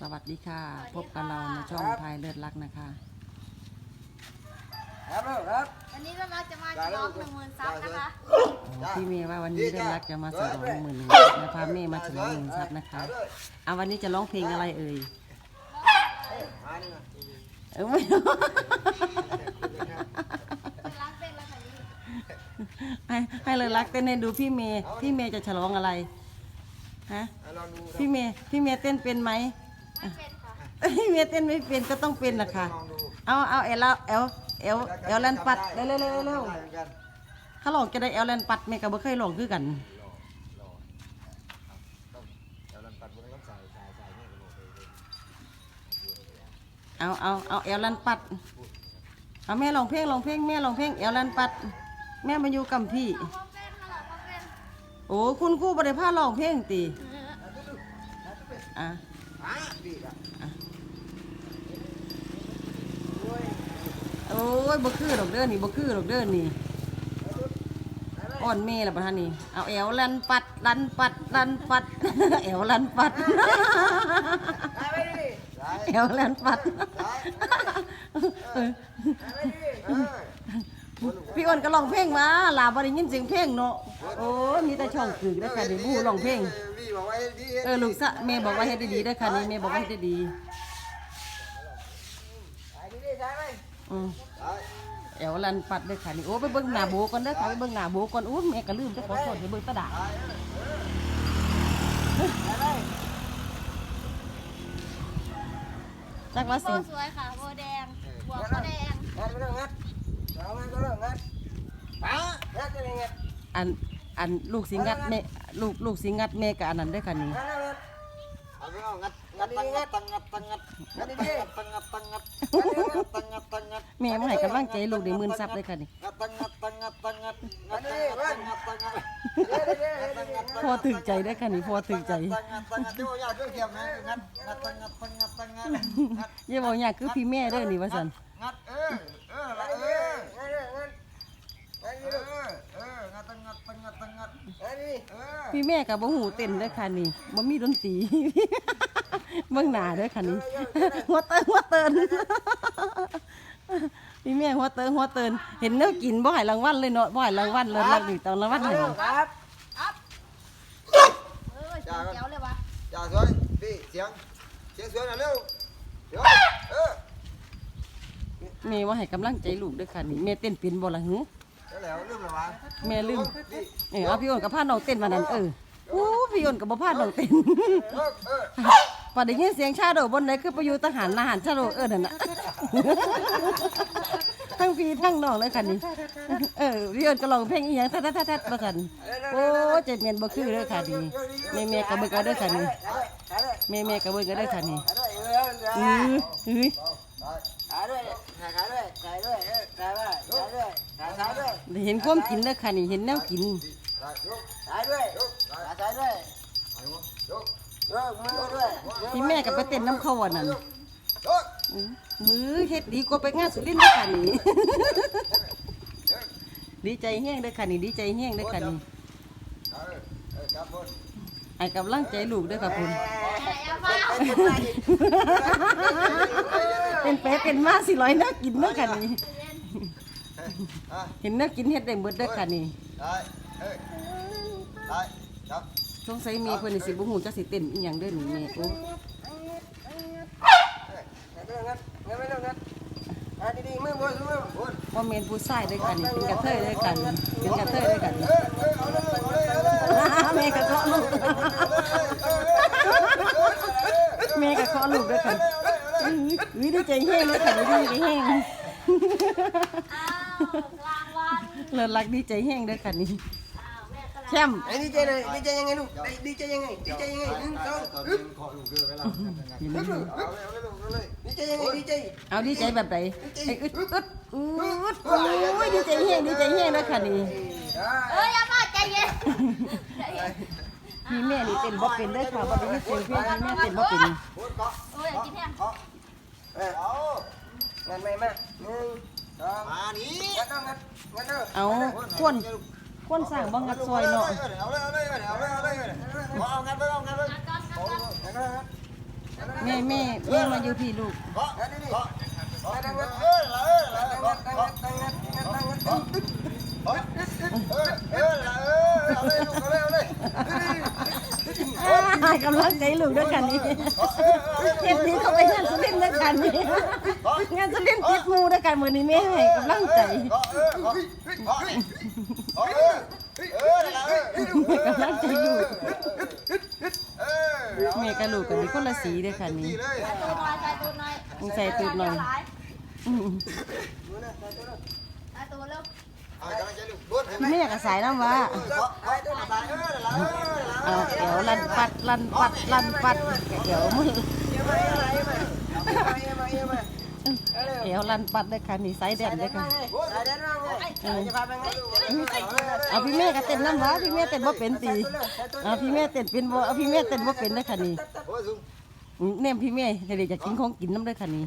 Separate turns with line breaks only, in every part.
สวัสดีค่ะ พบกับเราในช่องพายเลือดรักนะคะ
ครับลูกครับ
วันนี้เราจะมาฉลองหนึ่งหมื่นซับนะคะ
พี่เมย์ว่าวันนี้เลือดรักจะมาฉลองหมื่นหนึ่งนะพาเมย์มาฉลองหนึ่งทรัพย์นะคะเอาวันนี้จะร้องเพลงอะไรเอ่ย
มานี่มา
เออไม่รู้
รักเป็นแล้วค่ะนี่
ให้ให้เลยรักเต้นให้ดูพี่เมย์พี่เมย์จะฉลองอะไรฮะ
เอาลองดู
พี่เมย์พี่เมย์เต้นเป็นไหม
ไม่ เป็นค่ะ
พี่เมย์เต้นไม่เป็นก็ต้องเป็นนะคะ
ลองดู
เอาเอาเอลเอลเอลเอลแลนปัดเร็วเร็วเร็วเร็ว
ได้เหมือนกัน
ถ้าลองจะได้เอลแลนปัดเมย์ก็บ่เคยลองคือกัน
เดี๋ยวเราตัดบนต้องใส่ใส่ใส่นี่ก็โอเคเลย
เอาเอาเอาเอลลันปัด เอาแม่ลองเพลงลองเพลงแม่ลองเพลงเอลลันปัด แม่มาอยู่กับพี่
พ่อเป็นค่ะพ่อเป็น
โอ้คุณครูบริพาลองเพลงตีอะ
อะดีอะ
โอ้ยบ่คือดอกเด้อนี่บ่คือดอกเด้อนี่อ่อนเมย์ละประธานนี่เอาเอลลันปัดลันปัดลันปัดเอลลันปัด
ได้ไปดิได้
เอลลันปัด
ได้ไปดิเออ
พี่อ้วนก็ร้องเพลงมาลาบ่ได้ยินเสียงเพลงเนาะโอ้ยมีแต่ช่องกึกได้อค่ะนี่บู้ร้องเพลง
พี่ บอกไว้ดี
เออลูกสะแม่บอกว่าเฮ็ดดีๆเด้อค่ะนี่แม่บอกว่าเฮ็ดดี
ใส่ดีๆใส่ไป
ๆอือ
ใส่
แอวลันปัดเด้อค่ะนี่โอ้ไปเบิ่งหน้าโบก่อนเด้อค่ะไปเบิ่งหน้าโบก่อนอู้แม่ก็ลืมจะขอโทษให้เบิ่งตาดา
ใส่ใส่ไป
จักว่า
โบ
สิ
สวยค่ะโบแดงบวกโบแดง
งัดไปเรื่องงัดเอางัดก็เรื่องงัดป๋างัดจะยังไง
อัน อันลูกสิงัดแม่ลูกลูกสิงัดแม่ก็อันนั้นเด้อค่ะนี่
งัดงัดเอาไปเอางัดงัดตังงัดตังงัดตังงัดงัดดีๆตังงัดตังงัดตังงัดตังงัด
แม่มาให้กำลังใจลูกได้หมื่นซับเด้ค่ะนี่
งัดงัดงัดงัดงัดงัดงัดงัด
พอถึกใจเด้อค่ะนี่พอถึกใจ
ตังงัดงัดเดี๋ยวอย่าเรื่องเทียมนะงัดงัดตังงัดตังงัดตังงัดงัด
อย่าบอกยากคือพี่แม่เด้อนี่ว่าซั่น
งัดเออเออละเอองัดงัดงัดเออเอองัดตังงัดตังงัดตังงัดเออนี่เออ
พี่แม่ก็บ่ฮู้เต้นเด้อค่ะนี่บ่มีดนตรี เบิ่งหน้าเด้อค่ะนี่หัวเตินหัวเตินพี่แม่หัวเตินหัวเตินเห็นแนวกินบ่ให้รางวัลเลยเนาะบ่ให้รางวัลเลยรักนี่ตอนรางวัลให้
ครับ
เออเจ๋วเลยวะ
จ่าสวยพี่เสียงเสียงสวยหน่อยเร็วเดี๋ยวเออ
แม่ว่าให้กำลังใจลูกเด้อค่ะนี่แม่เต้นเป็นบ่ล่ะหึ
แล้ว แล้วลืมแล้ววะ
แม่ลืม
นี่
เออเอาพี่อ้นกับพาน้องเต้นมานั้นเอออู้พี่อ้นกับบ่พาน้องเต้น
เออเออ
พอได้ยินเสียงชาโดบนไหนคือไปอยู่ทหารทหารชาโดเออนั่นน่ะทั้งพี่ทั้งน้องเลยค่ะนี่เออพี่อ้นก็ร้องเพลงอีหยังแท้ๆๆๆว่าซั่นโอ้เจ็บเมียนบ่คือเด้อค่ะนี่แม่แม่ๆก็เบิ่งเอาเด้อค่ะนี่แม่แม่ๆก็เบิ่งเอาเด้อค่ะนี่อืออื้อ
ขาด้วยขาด้วยขาด้วยเออขาด้วยขาด้วย ขาซ้ายด้วย
ได้เห็นความกินเด้อค่ะนี่เห็นแนวกิน
ซ้ายด้วยขาซ้ายด้วยยกยกมือด้วย
พี่แม่ก็ไปเต้นน้ำเขาวันนั้น
ยก
อื้อมือเฮ็ดดีกว่าไปงานสุรินทร์เด้อค่ะนี่ดีใจแห้งเด้อค่ะนี่ดีใจแห้งเด้อค่ะนี่
เออเออจับบน
ให้กำลังใจลูกเด้อค่ะคุณ
อะไรอะฟ้า
เป็นเป๊ะเป็นมาสิร้อยน่ากินเด้อค่ะนี่
อะ
เห็นน่ากินเฮ็ดได้หมดเด้อค่ะนี่
ได้เอ้ยได้จับ
สงสัยมีเพิ่นนี่สิบ่ฮู้จักสิเต้นอีหยังเด้อนี่แม่โอ้
งัดงัดงัดไม่ต้องงัดอะดีๆมือบนมือบน
บ่แม่นผู้ชายเด้อค่ะนี่เป็นกระเทยเด้อค่ะนี่เป็นกระเทยเด้อค่ะนี่
เออเออเอาเลยเอาเลยเอาเลย
แม่ก็เคาะลูกแม่ก็เคาะลูกเด้อค่ะอื้ออื้อดีใจแห้งเลยค่ะดีใจแห้ง
อ้าวกลางวัน
เลิศรักดีใจแห้งเด้อค่ะนี่
อ้าวแม่กำลัง
แชมป์
ไอ้ดีใจเลยดีใจยังไงลูกดีใจยังไงดีใจยังไงหนึ่งสองอึ๊บ
เห็น
อึ๊บ
ไหม
เอาเลยเอาเลยลูกเอาเลยดีใจยังไงดีใจ
เอาดีใจแบบไหนไอ้อึดอึดอึดอึดโอ้ยดีใจแห้งดีใจแห้งเด้อค่ะนี่
เอ้ยอย่ามาใจเย็นใจเย็น
พี่แม่นี่เต้นบ่เป็นเด้อค่ะบ่ได้ยินเสียงเพลงพี่แม่เต้นบ่เป็น
พูดเกาะ
โอ้ยอยากกินแห้ง
เกาะเออเอางันไม่มาหนึ่งสอง มานี่งันเอาควนงันเอา
เอาคนคนสร้างบ่งัดซอยเนาะ
เอาเลยเอาเลยเอาเลยเอาเลยเอางันไปเอางั
ด
ไป
แม่แม่แม่มาอยู่พี่ลูก กำลังใจลูกด้วยกันนี่เทปนี้เขาไปงานสุรินทร์ด้วยกันนี่งานสุรินทร์ติดหมูด้วยกันมื้อนี้แม่ให้กำลังใจ
เคาะเออเคาะเคาะเคาะเออเออเออ
ให้กำลังใจลูก
เออ
แม่กับลูกกันนี่คนละสีเด้อค่ะนี่
ดีเลย
ใส่ตูดหน่อยใส่ตูดหน่อย
ใส่ตูดหน่อยอืม
ใส่ตูดเร็ว
เอากำลังใจลูกล้วนเห็นไหม
แม่ก็สายน้ำว่า
เคาะไปตัวสายเออละเออละเอ
เอา
อ
เดี๋ยวลันปัดลันปัดลันปัดเดี๋ยวมือเดี๋ยวลันปัดเลยค่ะนี่ไซส์แดนเลยค่ะเออเอาพี่แม่ก็เต้นน้ำว้าพี่แม่เต้นบ่เป็นตีเอาพี่แม่เต้นเป็นบ่เอาพี่แม่เต้นบ่เป็นเลยค่ะนี่
โอ้ยซุ่ม
อืมเนี่ยพี่แม่เดี๋ยวจะกินของกินน้ำเลยค่ะนี่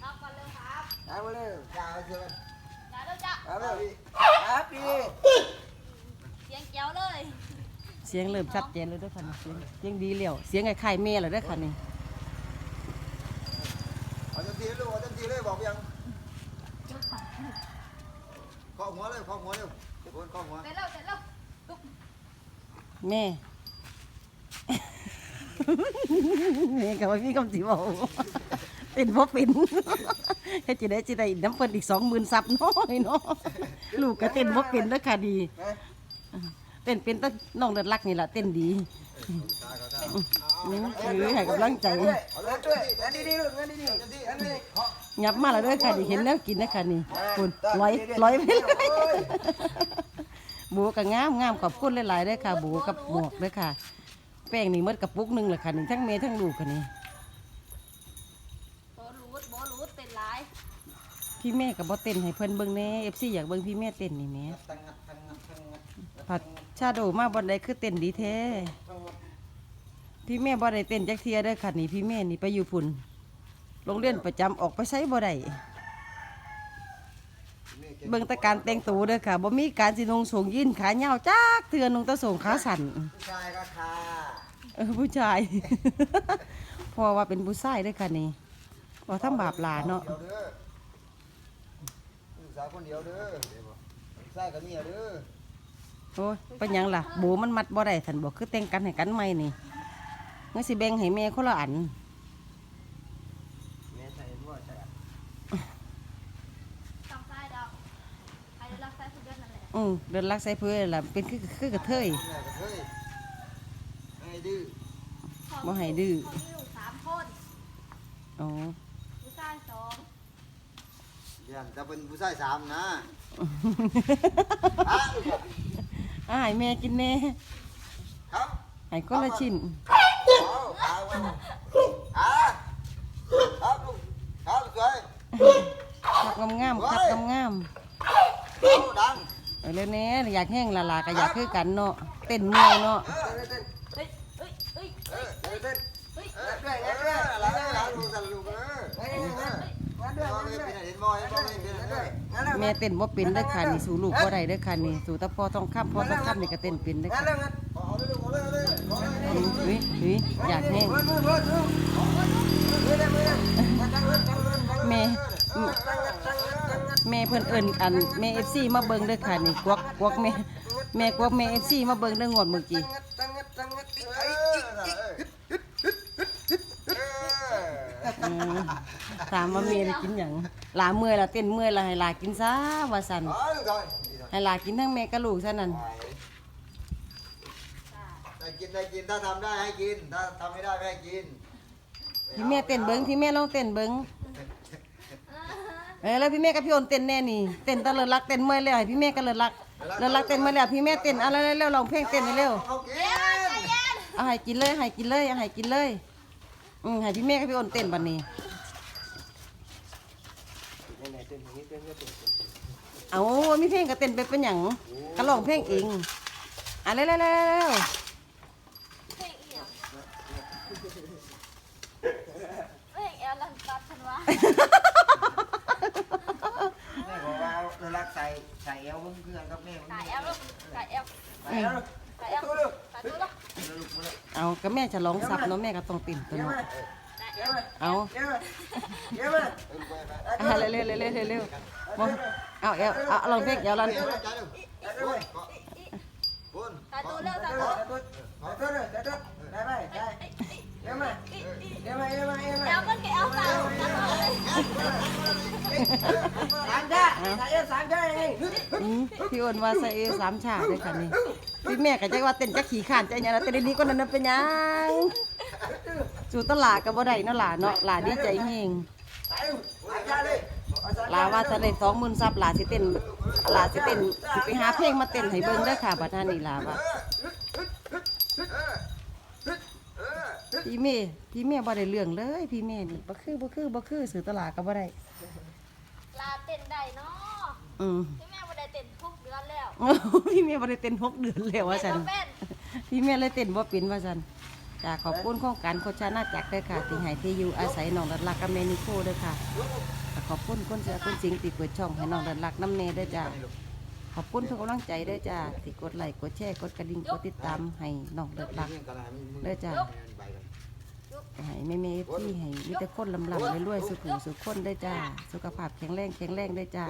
ครับก่อน เร็วครับ
เอามาเลยจ้าเชิญ
อย่าเร็วจ้ะ
เอาเลยพี่ครับพี่
เสียงเจียวเลย
เสียงเริ่มชัดเจนเลยเด้วยค่ะนี่เสียงเสียงดีแล้วเสียงไอ้ไข่แม่เลยเด้วยค่ะนี่
เอาเต็มที่ลูกเอาเต็มที่เลยบอกยังเคาะหัวเลยเคาะหัวเร็วโอนเคาะหัว
เสร็จแล้วเสร็จแล้ว
แม่ แม่ก็ว่าพี่คำสิบอก เต้นบ่เป็นแค่จะได้จะได้น้ำเปิ้นอีกสองหมื่นซับน้อยเนาะลูกก็เต้นบ่เป็นแล้วค่ะดีเต้นเป็นแตั้งน้องเลือดรักนี่แหละเต้นดีนี่คือให้กำลังใจ
เอาเลยด้วยงั้นดีๆลูกงั้นดีๆงั้นดีงั้นดีเคาะ
ยับมาแล้วเด้วยค่ะนี่เห็นแล้วกินนะค่ะนี่คุณร้อยร้อยไปเลยบูก็งามงามขอบคุณหลายๆเด้วยค่ะบูกับหมวกเด้วยค่ะ แป้งนี่หมดกระปุกหนึงแหละค่ะนี่ทั้งเมย์ทั้งลูกค่ะนี่ พี่แม่กับบ่เต้นให้เพิ่นเบิ่งแหน่เอฟซีอยากเบิ่งพี่แม่เต้นนี่แหม่
ตั้งงัดตั้งงัดตั้งงัด
ผัดชาโดมาบ่ได้คือเต้นดีแท้พี่แม่บ่ได้เต้นจักเทียเด้อค่ะนี่พี่แม่นี่ไปอยู่พุ่นโรงเรียนประจำออกไปใช้บ่ได้เบิ่งแต่การแต่งตัวเด้อค่ะบ่มีการสินงสูงยืนขายาวจักเทื่อนุ่งแตะส่งขาสั่น
ผู้ชายก็ค่ะ
เออผู้ชายเพอว่าเป็นผู้ชายเด้อค่ะนี่บ่ทำบาปหลานเนาะ
เดียวเด้อผู้สาวคนเดียวเด้อผู้ชายกับเมียเด้อ
โอ้ยเป็นหยังล่ะโบมันมัดบ่ได้สันบอกคือแต่งกันให้กันใหม่นี่งั้นสิแบ่งให้แม่คนละอัน
แม่ใส่บ่ใส่
ต้องใส่ดอกใครรักใส่ทุกเดือนนั่นแหละ
อือเดินลักใส่เพื่อล่ะเป็นคือคือกระเทย
แม่ก็เฮ้ยไอ้ดื้อ
บ่ให้ดื้อ
เขามีลูกสามคน
อ๋อ
ผู้ชายสอง
เดี๋ ยวจะเป็นผู้ชายสามนะ
อ่าให้แม่กินแน่
ครับ
ให้คนละชิ้น
เอาเอาไว้อ่าครับลูกครับสวย
คักงามๆคักงาม
เอาดัง
ๆเออแล้วแน่อยากแห้งละลาก็อยากคือกันเนาะเต้นเมื่อยเนาะ
เออเต้น
เฮ้ยเฮ้ยเฮ้ย
เออเต้นเต้น
เฮ้ย
เออเต้นเออเต้นแล้วแล้วลูกสั่นลูกเออเออเห็นบ่เห็นบ่เห็นบ่เห็นบ่
แม่เต้นบ่เป็นเด้อค่ะนี่สู่ลูกบ่ได้เด้อค่ะนี่สู่ตะพอต้องค้ำพอต้องค้ำนี่ก็เต้นเป็นเด้อค่ะ
อุ๊ยอุ๊ยอุ้ยอยา
กแห้งแม่ แม่เพิ่นเอิ้นอันแม่ FC มาเบิ่งเด้อค่ะนี่กวักกวักแม่แม่กวักแม่ FC มาเบิ่งเด้องวดเมื่อกี้อืม ถามว่าแม่ได้กินหยังหลาเมื่อยละเต้นเมื่อยละให้หลากินซะว่าซั่นให้หลากินทั้งแม่กับลูกซะนั่น
ได้กินได้กินถ้าทำได้ให้กินถ้าทำไม่ได้ไม่ให้กิน
พี่แม่เต้นเบิ่งพี่แม่ลองเต้นเบิ่งเออแล้วพี่แม่กับพี่โอนเต้นแน่นี่เต้นตะเลิศรักเต้นเมื่อยแล้วให้พี่แม่ก็เลิศรักเลิศรักเต้นเมื่อยแล้วพี่แม่เต้นเอาเร็วๆลองเพลงเต้นเร็วๆ
เขากิน
เอาให้กินเลยให้กินเลยเอาให้กินเลย อืมให้พี่แม่กับพี่อ้นเต้นบันนี้เอามีเพลงก็เต้นไปเป็นอย่างก็ร้องเพลงเองอะเร็วๆเร็วๆเร็ว
เพลงอีหยังเพลงแอลลันตัดฉันวะ
แม่บอกว่าเรารักใส่ใส่เอวเพิ่งเพื่อนกับแม่
สายแอลลูกสายแอล
ใส่เอว
สายแอล
ตัวลูก
สายตัวลูก
เอาก็แม่จะร้องซับเนาะแม่ก็ต้องเต้นตัวเนาะ
สายแอ
เอา
เดี๋ยวเดี๋ยวมา
เอาเร็วเร็วเร็วเร็วเร็วเร็วบ่เอาเอาเอาเอาลองเพลงเดี๋ยวลัน
Buồn.
ตาตูเร็วตา
Đó,
ตู
đó, đó, đó, đó, đó. Đây, đây, đây. Em ơi. Em ơi, em ơi, em ơi.
เดี๋ยวมันแพี่
อ้วนว่าใส่สามฉากเลยค่ะนี่พี่แม่ก็จะว่าเต้นจักขี่ข้านใจหยังนะแต่เดี๋ยวนี้ก็นั่นนะเป็นหยังสู่ตลาดก็บ่ได้เนาะหล่ะเนาะหล่ะดีใจแฮง
Tại, sám ra đi. Sám
หลาว่าถ้าได้20,000ซับหล่ะสิเต้นหล่ะสิเต้นสิไปหาเพลงมาเต้นให้เบิ่งเด้อค่ะบัดนี้หล่ะว่า พี่เมย์พี่เมย์บ่ได้เรื่องเลย พี่เมย์นี่บ่คือบ่คือบ่คือสื่อตลาดก็บ่ได้
ลาเต้นได้เนาะ
อืม
ที่แม่บ่ได้เต้นทุกเดือนแล้ว
พี่เมย์บ่ได้เต้นหกเดือนแล้วว่าซั่น
เป็น
พี่แม่เลยเต้นบ่เป็นว่าซั่นจ้าขอบคุณโครงการโคชานาจักรเด้อค่ะที่ให้ที่อยู่อาศัยน้องรัดรักกับแม่นิโคเด้อค่ะก็ขอบคุณคนเสือคนสิงที่เปิดช่องให้น้องรัดรักน้ำเนเด้อจ้าขอบคุณทุกกำลังใจเด้อจ้าที่กดไลค์กดแชร์กดกระดิ่งกดติดตามให้น้องรัดรักเด้อจ้า ให้แม่แม่พี่ให้มีแต่คนลำลำรวยๆสุขุสุขคนเด้อจ้า สุขภาพแข็งแรงแข็งแรงเด้อจ้า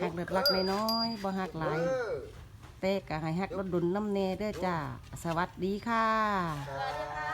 หักเดือดรักน้อยๆบ่หักหลาย
Ừ.
เต้ก็ให้ฮักรถดุนน้ำเนเด้อจ้า สวัสดีค่ะ
สวัสดี